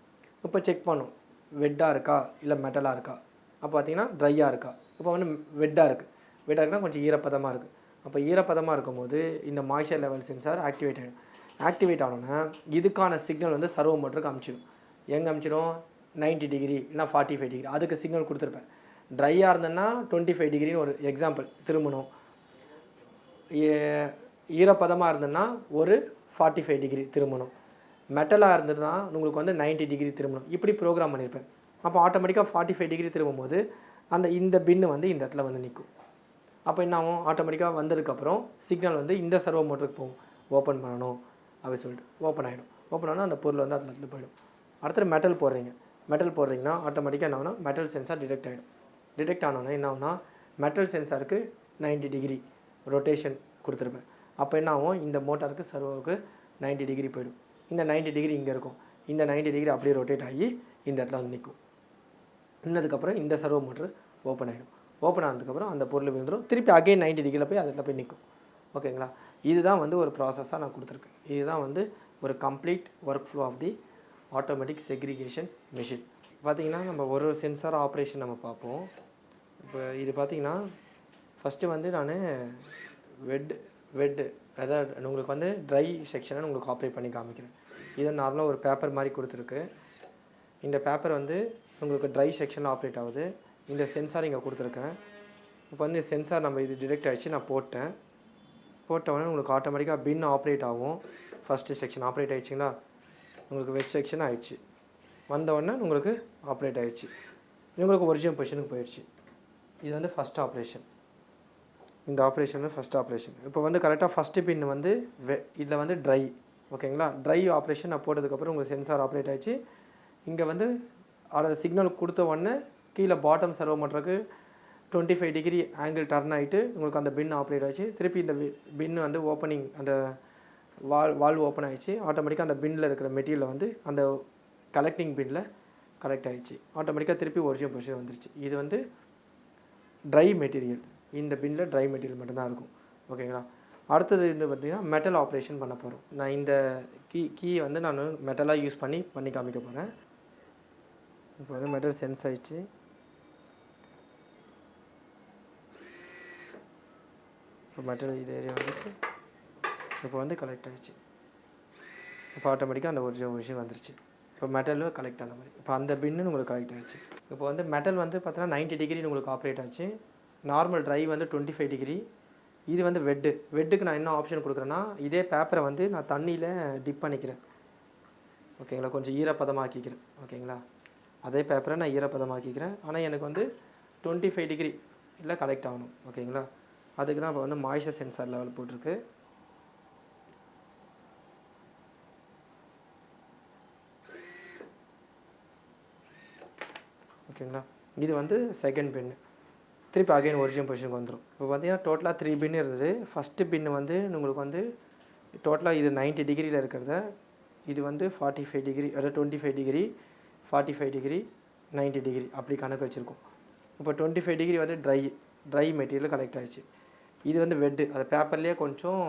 Speaker 1: இப்போ செக் பண்ணும். வெட்டாக இருக்கா? இல்லை மெட்டலாக இருக்கா? அப்போ பார்த்தீங்கன்னா ட்ரையாக இருக்கா? இப்போ வந்து வெட்டாக இருக்குது வெட்டாக இருக்குன்னா கொஞ்சம் ஈரப்பதமாக இருக்குது அப்போ ஈரப்பதமாக இருக்கும்போது இந்த மாய்ச்சர் லெவல் சென்சார் ஆக்டிவேட் ஆகிடும் ஆக்டிவேட் ஆனோன்னா இதுக்கான சிக்னல் வந்து சர்வோ மோட்டருக்கு அமிச்சிடும் எங்கே அமுச்சிடும் 90 டிகிரி இல்லைனா ஃபார்ட்டி ஃபைவ் டிகிரி அதுக்கு சிக்னல் கொடுத்துருப்பேன். ட்ரையாக இருந்தேன்னா டுவெண்ட்டி ஃபைவ் டிகிரின்னு ஒரு எக்ஸாம்பிள் திரும்பணும். ஏ- ஈரப்பதமாக இருந்ததுன்னா ஒரு ஃபார்ட்டி ஃபைவ் டிகிரி திரும்பணும் மெட்டலாக இருந்ததுன்னா உங்களுக்கு வந்து 90 டிகிரி திரும்பணும். இப்படி ப்ரோக்ராம் பண்ணியிருப்பேன் அப்போ ஆட்டோமேட்டிக்காக ஃபார்ட்டி ஃபைவ் டிகிரி திரும்பும்போது அந்த இந்த பின்னு வந்து இந்த இடத்துல வந்து நிற்கும். அப்போ என்ன ஆகும்? ஆட்டோமேட்டிக்காக வந்ததுக்கப்புறம் சிக்னல் வந்து இந்த சர்வோ மோட்டருக்கு போகும். ஓப்பன் பண்ணணும். அப்படி சொல்லிட்டு ஓப்பன் ஆகிடும் ஓப்பன் ஆனால் அந்த பொருள் வந்து அதில் இடத்துல போயிடும். அடுத்தது மெட்டல் போடுறீங்க. மெட்டல் போடுறீங்கன்னா ஆட்டோமேட்டிக்காக என்ன ஆகுனா மெட்டல் சென்சார் டிடெக்ட் ஆகிடும் டிடெக்ட் ஆனோன்னா என்ன ஆகுனா மெட்டல் சென்சாருக்கு 90 டிகிரி ரொட்டேஷன் கொடுத்துருப்பேன். அப்போ என்ன ஆகும்? இந்த மோட்டாருக்கு சர்வோவுக்கு 90 டிகிரி போயிடும். இந்த 90 டிகிரி இங்கே இருக்கும். இந்த 90 டிகிரி அப்படியே ரொட்டேட் ஆகி இந்த இடத்துல வந்து நிற்கும். நின்னதுக்கப்புறம் இந்த சர்வோ மோட்டர் ஓப்பன் ஆகிடும் ஓப்பன் ஆனதுக்கப்புறம் அந்த பொருள் விழுந்துடும் திருப்பி அகைன் 90 டிகிரியில் போய் அதில் போய் நிற்கும். ஓகேங்களா இதுதான் வந்து ஒரு ப்ராசஸாக நான் கொடுத்துருக்கேன். இதுதான் வந்து ஒரு complete work flow of the automatic segregation machine பார்த்திங்கன்னா நம்ம ஒரு ஒரு சென்சார் ஆப்ரேஷன் நம்ம பார்ப்போம். இப்போ இது பார்த்தீங்கன்னா ஃபஸ்ட்டு வந்து நான் வெட் வெட்டு அதாவது உங்களுக்கு வந்து ட்ரை செக்ஷனை உங்களுக்கு ஆப்ரேட் பண்ணி காமிக்கிறேன். இதை நார்மலாக ஒரு பேப்பர் மாதிரி கொடுத்துருக்கு. இந்த பேப்பர் வந்து உங்களுக்கு ட்ரை செக்ஷனில் ஆப்ரேட் ஆகுது. இந்த சென்சார் இங்கே கொடுத்துருக்கேன். இப்போ வந்து சென்சார் நம்ம இது டிடெக்ட் ஆகிடுச்சு நான் போட்டேன். போட்ட உடனே உங்களுக்கு ஆட்டோமேட்டிக்காக பின் ஆப்ரேட் ஆகும். ஃபஸ்ட்டு செக்ஷன் ஆப்ரேட் ஆயிடுச்சுங்களா? உங்களுக்கு வெஜ் செக்ஷன் ஆயிடுச்சு. வந்தவுடனே உங்களுக்கு ஆப்ரேட் ஆயிடுச்சு. உங்களுக்கு ஒரிஜினல் பொசிஷனுக்கு போயிடுச்சு. இது வந்து ஃபஸ்ட் ஆப்ரேஷன் இந்த ஆப்ரேஷன் வந்து ஃபஸ்ட் ஆப்ரேஷன் இப்போ வந்து கரெக்டாக ஃபஸ்ட்டு பின் வந்து வெ இதில் வந்து ட்ரை ஓகேங்களா ட்ரை ஆப்ரேஷன் நான் போட்டதுக்கப்புறம் உங்களுக்கு சென்சார் ஆப்ரேட் ஆயிடுச்சு. இங்கே வந்து அதை சிக்னல் கொடுத்த உடனே கீழே பாட்டம் சர்வ் பண்ணுறதுக்கு twenty five degree angle turn ஆகிட்டு உங்களுக்கு அந்த பின் ஆப்ரேட் ஆச்சு திருப்பி இந்த பின் வந்து ஓப்பனிங் அந்த வால் வால்வ் ஓப்பன் ஆகிடுச்சு ஆட்டோமேட்டிக்காக அந்த பின்னில் இருக்கிற மெட்டீரியல் வந்து அந்த கலெக்டிங் பின்னில் கலெக்ட் ஆகிடுச்சு ஆட்டோமேட்டிக்காக திருப்பி ஒரிஜினல் பொசிஷன் வந்துருச்சு. இது வந்து ட்ரை மெட்டீரியல் இந்த பின்னில் ட்ரை மெட்டீரியல் மட்டும்தான் இருக்கும். ஓகேங்களா? அடுத்தது வந்து பார்த்தீங்கன்னா மெட்டல் ஆப்ரேஷன் பண்ண போகிறோம் நான் இந்த கீ கீயை வந்து நான் மெட்டலாக யூஸ் பண்ணி பண்ணி காமிக்க போகிறேன் இப்போ வந்து மெட்டல் சென்ஸ் ஆகிடுச்சு இப்போ மெட்டல் இது ஏரியா வந்துச்சு. இப்போ வந்து கலெக்ட் ஆகிடுச்சு இப்போ ஆட்டோமேட்டிக்காக அந்த ஒரிஜினல் விஷயம் வந்துருச்சு. இப்போ மெட்டலும் கலெக்ட் ஆன மாதிரி. இப்போ அந்த பின்னு உங்களுக்கு கலெக்ட் ஆகிடுச்சு இப்போ வந்து மெட்டல் வந்து பார்த்தீங்கன்னா நைன்ட்டி டிகிரி உங்களுக்கு ஆப்ரேட் ஆச்சு. நார்மல் ட்ரை வந்து டுவெண்ட்டி ஃபைவ் டிகிரி இது வந்து வெட்டு வெட்டுக்கு நான் என்ன ஆப்ஷன் கொடுக்குறேன்னா இதே பேப்பரை வந்து நான் தண்ணியில் டிப் பண்ணிக்கிறேன். ஓகேங்களா கொஞ்சம் ஈரப்பதமாக்கிக்கிறேன். ஓகேங்களா அதே பேப்பரை நான் ஈரப்பதமாக்கிக்கிறேன். ஆனால் எனக்கு வந்து டுவெண்ட்டி ஃபைவ் டிகிரி இல்லை கலெக்ட் ஆகணும் ஓகேங்களா அதுக்கு தான் இப்போ வந்து மாய்ச்சர் சென்சார் லெவல் போட்டிருக்கு. ஓகேங்களா? இது வந்து செகண்ட் பின்னு திருப்பி அகைன் ஒரிஜினல் பொசிஷனுக்கு வந்துடும் இப்போ பார்த்தீங்கன்னா டோட்டலாக த்ரீ பின் இருந்தது. ஃபஸ்ட்டு பின்னு வந்து உங்களுக்கு வந்து டோட்டலாக இது 90 டிகிரியில் இருக்கிறத இது வந்து ஃபார்ட்டி ஃபைவ் டிகிரி அதாவது twenty five degree forty five degree 90 degree அப்படி கணக்கு வச்சுருக்கோம். இப்போ டுவெண்ட்டி ஃபைவ் டிகிரி வந்து ட்ரை ட்ரை மெட்டீரியல் கலெக்ட் ஆயிடுச்சு. இது வந்து வெட்டு அது பேப்பர்லேயே கொஞ்சம்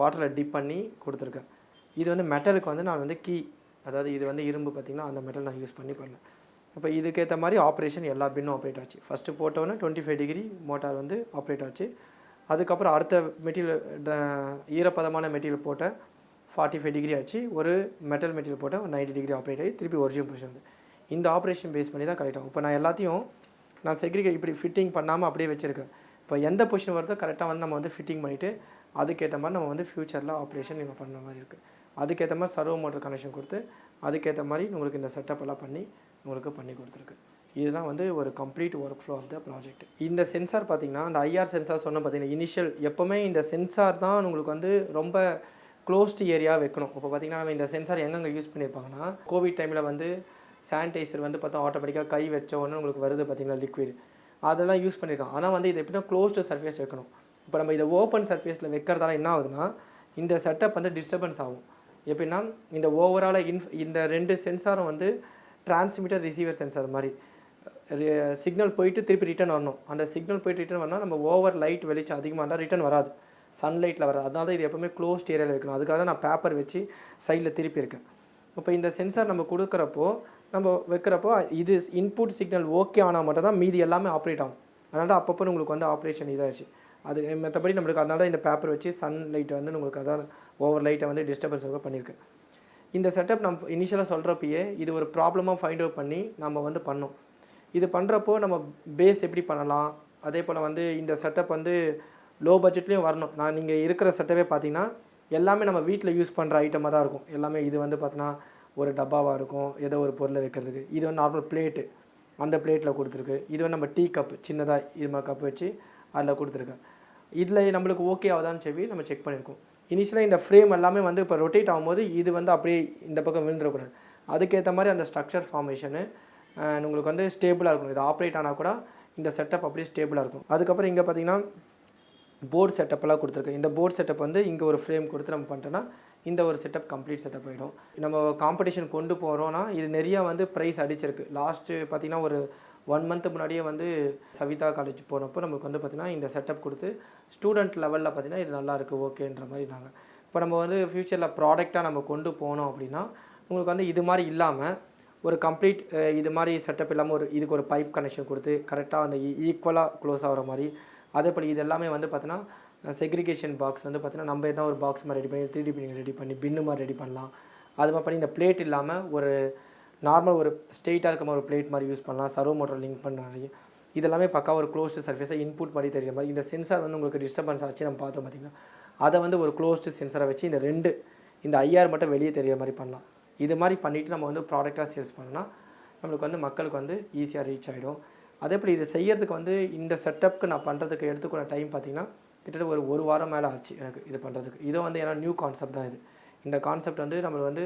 Speaker 1: வாட்டரில் டிப் பண்ணி கொடுத்துருக்கேன். இது வந்து மெட்டலுக்கு வந்து நான் வந்து கீ அதாவது இது வந்து இரும்பு பார்த்திங்கன்னா அந்த மெட்டல் நான் யூஸ் பண்ணி பண்ணேன். இப்போ இதுக்கேற்ற மாதிரி ஆப்ரேஷன் எல்லா பின்னும் ஆப்ரேட் ஆச்சு. ஃபஸ்ட்டு போட்டோன்னே டுவெண்ட்டி ஃபைவ் டிகிரி மோட்டார் வந்து ஆப்ரேட் ஆச்சு. அதுக்கப்புறம் அடுத்த மெட்டீரியல் ஈரப்பதமான மெட்டீரியல் போட்ட ஃபார்ட்டி ஃபைவ் டிகிரி ஆச்சு. ஒரு மெட்டல் மெட்டீரியல் போட்ட ஒரு நைன்ட்டி டிகிரி ஆப்ரேட் ஆகி திருப்பி ஒரிஜினல் பொசிஷன் வந்து. இந்த ஆப்ரேஷன் பேஸ் பண்ணி தான் கரெக்டாகும் இப்போ நான் எல்லாத்தையும் நான் செக்ரிகேட் இப்படி ஃபிட்டிங் பண்ணாமல் அப்படியே வச்சுருக்கேன். இப்போ எந்த பொசிஷன் வருதோ கரெக்டாக வந்து நம்ம வந்து ஃபிட்டிங் பண்ணிவிட்டு அதுக்கேற்ற மாதிரி நம்ம வந்து ஃப்யூச்சரில் ஆப்ரேஷன் நீங்கள் பண்ணுற மாதிரி இருக்குது அதுக்கேற்ற மாதிரி சர்வோ மோட்டர் கனெக்ஷன் கொடுத்து அதுக்கேற்ற மாதிரி உங்களுக்கு இந்த செட்டப் எல்லாம் பண்ணி உங்களுக்கு பண்ணி கொடுத்துருக்கு. இதுதான் வந்து ஒரு complete work flow of the project இந்த சென்சார் பார்த்தீங்கன்னா அந்த ஐஆர் சென்சார் சொன்ன பார்த்திங்கன்னா இனிஷியல் எப்போவுமே இந்த சென்சார் தான் உங்களுக்கு வந்து ரொம்ப க்ளோஸ்டு ஏரியா வைக்கணும். இப்போ பார்த்தீங்கன்னா நம்ம இந்த சென்சார் எங்கெங்கே யூஸ் பண்ணியிருப்பாங்கன்னா கோவிட் டைமில் வந்து சானிடைசர் வந்து பார்த்தா ஆட்டோமேட்டிக்காக கை வச்ச உடனே உங்களுக்கு வருது பார்த்திங்கன்னா லிக்விட் அதெல்லாம் யூஸ் பண்ணியிருக்காங்க. ஆனால் வந்து இது எப்படின்னா க்ளோஸ்டு சர்ஃபேஸ் வைக்கணும். இப்போ நம்ம இதை ஓப்பன் சர்ஃபேஸில் வைக்கிறதால என்ன ஆகுதுன்னா இந்த செட்டப் வந்து டிஸ்டர்பன்ஸ் ஆகும். எப்படின்னா இந்த ஓவராலாக இன்ஃப் இந்த ரெண்டு சென்சாரும் வந்து டிரான்ஸ்மிட்டர் ரிசீவர் சென்சார் மாதிரி. சிக்னல் போயிட்டு திருப்பி ரிட்டர்ன் வரணும். அந்த சிக்னல் போயிட்டு ரிட்டர்ன் வரணும் நம்ம ஓவர் லைட் வெளிச்சம் அதிகமாக இருந்தால் ரிட்டர்ன் வராது. சன்லைட்டில் வராது. அதனால தான் இது எப்பவுமே க்ளோஸ்ட் ஏரியாவில் வைக்கணும். அதுக்காக தான் நான் பேப்பர் வச்சு சைடில் திருப்பி இருக்கேன். இப்போ இந்த சென்சார் நம்ம கொடுக்குறப்போ நம்ம வைக்கிறப்போ இது இன்புட் சிக்னல் ஓகே ஆனால் மட்டும் தான் மீதி எல்லாமே ஆப்ரேட் ஆகும். அதனால் அப்பப்போ உங்களுக்கு வந்து ஆப்ரேஷன் இதாகிடுச்சு அது மற்றபடி நம்மளுக்கு அதனால தான் இந்த பேப்பர் வச்சு சன் லைட்டை வந்து உங்களுக்கு அதான் ஓவர் லைட்டை வந்து டிஸ்டர்பன்ஸ் பண்ணியிருக்கேன் இந்த செட்டப் நம்ம இனிஷியலாக சொல்கிறப்பயே இது ஒரு ப்ராப்ளமாக ஃபைண்ட் அவுட் பண்ணி நம்ம வந்து பண்ணோம். இது பண்ணுறப்போ நம்ம பேஸ் எப்படி பண்ணலாம்? அதே போல் வந்து இந்த செட்டப் வந்து லோ பட்ஜெட்லேயும் வரணும். நான் நீங்கள் இருக்கிற செட்டப்பே பார்த்தீங்கன்னா எல்லாமே நம்ம வீட்டில் யூஸ் பண்ணுற ஐட்டமாக தான் இருக்கும். எல்லாமே இது வந்து பார்த்தீங்கன்னா ஒரு டப்பாவாக இருக்கும் ஏதோ ஒரு பொருளை வைக்கிறதுக்கு. இது வந்து நார்மல் பிளேட்டு அந்த பிளேட்டில் கொடுத்துருக்கு. இது வந்து நம்ம டீ கப் சின்னதாக இது மாதிரி கப் வச்சு அதில் கொடுத்துருக்கேன் இதில் நம்மளுக்கு ஓகே ஆகுதான்னு சொல்லி நம்ம செக் பண்ணியிருக்கோம் இனிஷியலாக இந்த ஃப்ரேம் எல்லாமே வந்து இப்போ ரொட்டேட் ஆகும்போது இது வந்து அப்படியே இந்த பக்கம் விழுந்துடக்கூடாது. அதுக்கேற்ற மாதிரி அந்த ஸ்ட்ரக்சர் ஃபார்மேஷனு உங்களுக்கு வந்து ஸ்டேபிளாக இருக்கும் இது ஆப்ரேட் ஆனால் கூட இந்த செட்டப் அப்படியே ஸ்டேபிளாக இருக்கும். அதுக்கப்புறம் இங்கே பார்த்தீங்கன்னா போர்டு செட்டப்பெல்லாம் கொடுத்துருக்கு. இந்த போர்டு செட்டப் வந்து இங்கே ஒரு ஃப்ரேம் கொடுத்து நம்ம பண்ணிட்டோன்னா இந்த ஒரு செட்டப் கம்ப்ளீட் செட்டப் ஆகிடும் நம்ம காம்படிஷன் கொண்டு போகிறோன்னா இது நிறையா வந்து ப்ரைஸ் அடிச்சிருக்கு. லாஸ்ட்டு பார்த்திங்கன்னா ஒரு ஒன் மந்த் முன்னாடியே வந்து சவிதா காலேஜ் போனப்போ நமக்கு வந்து பார்த்திங்கன்னா இந்த செட்டப் கொடுத்து ஸ்டூடெண்ட் லெவலில் பார்த்திங்கன்னா இது நல்லா இருக்குது ஓகேன்ற மாதிரி நாங்கள் இப்போ நம்ம வந்து ஃப்யூச்சரில் ப்ராடக்டாக நம்ம கொண்டு போனோம் அப்படின்னா உங்களுக்கு வந்து இது மாதிரி இல்லாமல் ஒரு கம்ப்ளீட் இது மாதிரி செட்டப் இல்லாமல் ஒரு இதுக்கு ஒரு பைப் கனெக்ஷன் கொடுத்து கரெக்டாக அந்த ஈக்குவலாக க்ளோஸ் ஆகிற மாதிரி அதேபடி இது எல்லாமே வந்து பார்த்தீங்கன்னா செக்ரிகேஷன் பாக்ஸ் வந்து பார்த்தீங்கன்னா நம்ம என்ன ஒரு பாக்ஸ் மாதிரி ரெடி பண்ணி த்ரீ டி பிரிண்டிங் ரெடி பண்ணி பின்னு மாதிரி ரெடி பண்ணலாம். அது மாதிரி பண்ணி இந்த பிளேட் இல்லாமல் ஒரு நார்மல் ஒரு ஸ்ட்ரெயிட்டாக இருக்க மாதிரி ஒரு பிளேட் மாதிரி யூஸ் பண்ணலாம். சர்வோ மோட்டர் லிங்க் பண்ணி இதெல்லாமே பக்கா ஒரு க்ளோஸ்டு சர்ஃபேஸாக இன்புட் மாதிரி தெரியுற மாதிரி. இந்த சென்சார் வந்து உங்களுக்கு டிஸ்டர்பன்ஸ் ஆச்சு நம்ம பார்த்தோம் பார்த்தீங்கன்னா அதை வந்து ஒரு க்ளோஸ்டு சென்சாரை வச்சு இந்த ரெண்டு இந்த ஐஆர் மட்டும் வெளியே தெரியிற மாதிரி பண்ணலாம். இது மாதிரி பண்ணிவிட்டு நம்ம வந்து ப்ராடக்டாக சேல்ஸ் பண்ணோம்னா நம்மளுக்கு வந்து மக்களுக்கு வந்து ஈஸியாக ரீச் ஆகிடும் அதே போல் இதை செய்கிறதுக்கு வந்து இந்த செட்டப்க்கு நான் பண்ணுறதுக்கு எடுத்துக்கிற டைம் பார்த்திங்கன்னா கிட்டத்தட்ட ஒரு ஒரு வாரம் மேலே ஆச்சு எனக்கு இது பண்ணுறதுக்கு இதை வந்து ஏன்னா நியூ கான்செப்ட் தான் இது. இந்த கான்செப்ட் வந்து நம்ம வந்து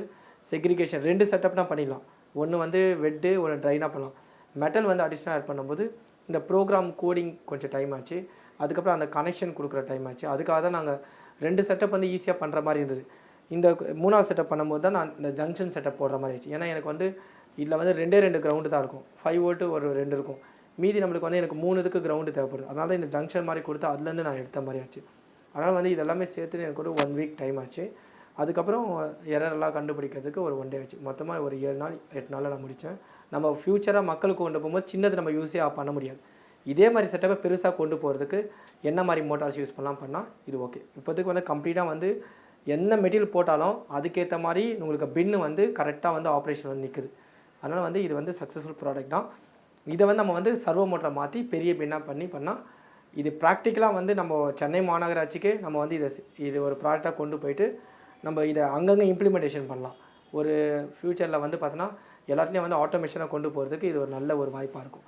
Speaker 1: செக்ரிகேஷன் ரெண்டு செட்டப்னா பண்ணிடலாம். ஒன்று வந்து வெட்டு ஒன்று ட்ரைனாக பண்ணலாம். மெட்டல் வந்து அடிஷ்னல் ஆட் பண்ணும்போது இந்த ப்ரோக்ராம் கோடிங் கொஞ்சம் டைம் ஆச்சு. அதுக்கப்புறம் அந்த கனெக்ஷன் கொடுக்குற டைம் ஆச்சு. அதுக்காக தான் நாங்கள் ரெண்டு செட்டப் வந்து ஈஸியாக பண்ணுற மாதிரி இருந்தது. இந்த மூணாவது செட்டப் பண்ணும்போது தான் நான் இந்த ஜங்ஷன் செட்டப் போடுற மாதிரி ஆச்சு. ஏன்னா எனக்கு வந்து இதில் வந்து ரெண்டே ரெண்டு கிரவுண்டு தான் இருக்கும். ஃபைவ் ஓட்டு ஒரு ரெண்டு இருக்கும். மீதி நம்மளுக்கு வந்து எனக்கு மூணு இதுக்கு கிரவுண்டு தேவைப்படுது. அதனால தான் இந்த ஜங்ஷன் மாதிரி கொடுத்து அதுலேருந்து நான் எடுத்த மாதிரி ஆச்சு. அதனால் வந்து இதெல்லாமே சேர்த்து எனக்கு ஒரு ஒன் வீக் டைம் ஆச்சு. அதுக்கப்புறம் எரரெல்லாம் கண்டுபிடிக்கிறதுக்கு ஒரு ஒன் டே ஆச்சு. மொத்தமாக ஒரு ஏழு நாள் எட்டு நாளில் நான் முடித்தேன். நம்ம ஃப்யூச்சராக மக்களுக்கு கொண்டு போகும்போது சின்னது நம்ம யூஸே பண்ண முடியாது. இதே மாதிரி செட்டப்பை பெருசாக கொண்டு போகிறதுக்கு என்ன மாதிரி மோட்டார்ஸ் யூஸ் பண்ணலாம் பண்ணால் இது ஓகே இப்போதைக்கு வந்து கம்ப்ளீட்டாக வந்து என்ன மெட்டீரியல் போட்டாலும் அதுக்கேற்ற மாதிரி உங்களுக்கு பின்னு வந்து கரெக்டாக வந்து ஆப்ரேஷன் வந்து நிற்குது அதனால் வந்து இது வந்து சக்ஸஸ்ஃபுல் ப்ராடக்ட் தான். இதை வந்து நம்ம வந்து சர்வ மோட்டரை மாற்றி பெரிய பின்னாக பண்ணி பண்ணால் இது ப்ராக்டிக்கலாக வந்து நம்ம சென்னை மாநகராட்சிக்கு நம்ம வந்து இதை இது ஒரு ப்ராடக்டாக கொண்டு போயிட்டு நம்ம இதை அங்கங்கே இம்ப்ளிமெண்டேஷன் பண்ணலாம். ஒரு ஃப்யூச்சரில் வந்து பார்த்தோன்னா எல்லாத்துலேயும் வந்து ஆட்டோமேஷனாக கொண்டு போகிறதுக்கு இது ஒரு நல்ல ஒரு வாய்ப்பாக இருக்கும்.